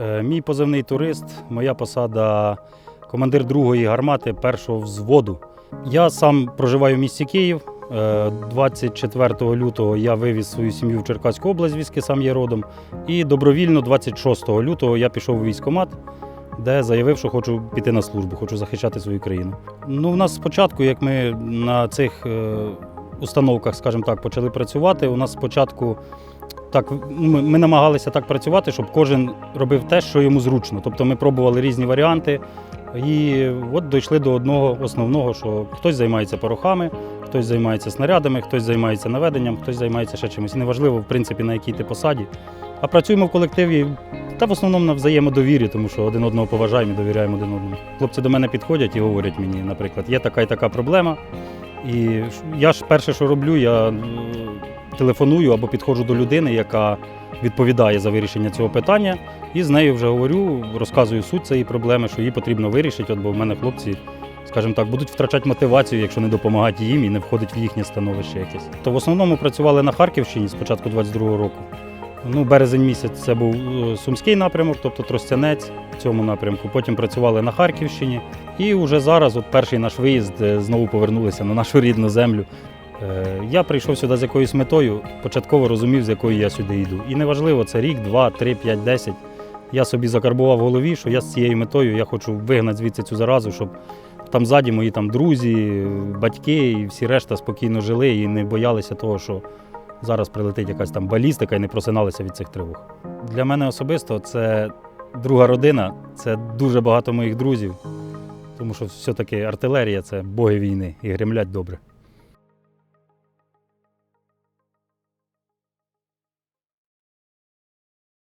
Е, Мій позивний турист, моя посада командир другої гармати першого взводу. Я сам проживаю в місті Київ. Е, 24 лютого я вивіз свою сім'ю в Черкаську область, звідки сам є родом. І добровільно 26 лютого я пішов у військкомат, де заявив, що хочу піти на службу, хочу захищати свою країну. Ну, у нас спочатку, як ми на цих е, установках, скажімо так, почали працювати, у нас спочатку так, ми, ми намагалися так працювати, щоб кожен робив те, що йому зручно. Тобто ми пробували різні варіанти. І от дійшли до одного основного, що хтось займається порохами, хтось займається снарядами, хтось займається наведенням, хтось займається ще чимось. Неважливо, в принципі, на якій ти посаді. А працюємо в колективі та в основному на взаємодовір'ї, тому що один одного поважаємо і довіряємо один одному. Хлопці до мене підходять і говорять мені, наприклад, є така і така проблема. І я ж перше, що роблю, я телефоную або підходжу до людини, яка відповідає за вирішення цього питання, і з нею вже говорю, розказую суть цієї проблеми, що її потрібно вирішити, от бо в мене хлопці, скажімо так, будуть втрачати мотивацію, якщо не допомагати їм і не входить в їхнє становище якесь. То в основному працювали на Харківщині з початку 22-го року. Ну, березень місяць це був е, Сумський напрямок, тобто Тростянець в цьому напрямку. Потім працювали на Харківщині. І вже зараз, от перший наш виїзд, е, знову повернулися на нашу рідну землю. Е, Я прийшов сюди з якоюсь метою, початково розумів, з якою я сюди йду. І неважливо, це рік, два, три, п'ять, десять. Я собі закарбував в голові, що я з цією метою я хочу вигнати звідси цю заразу, щоб там ззаді мої там друзі, батьки і всі решта спокійно жили і не боялися того, що зараз прилетить якась там балістика і не просиналися від цих тривог. Для мене особисто це друга родина, це дуже багато моїх друзів, тому що все-таки артилерія це боги війни і гремлять добре.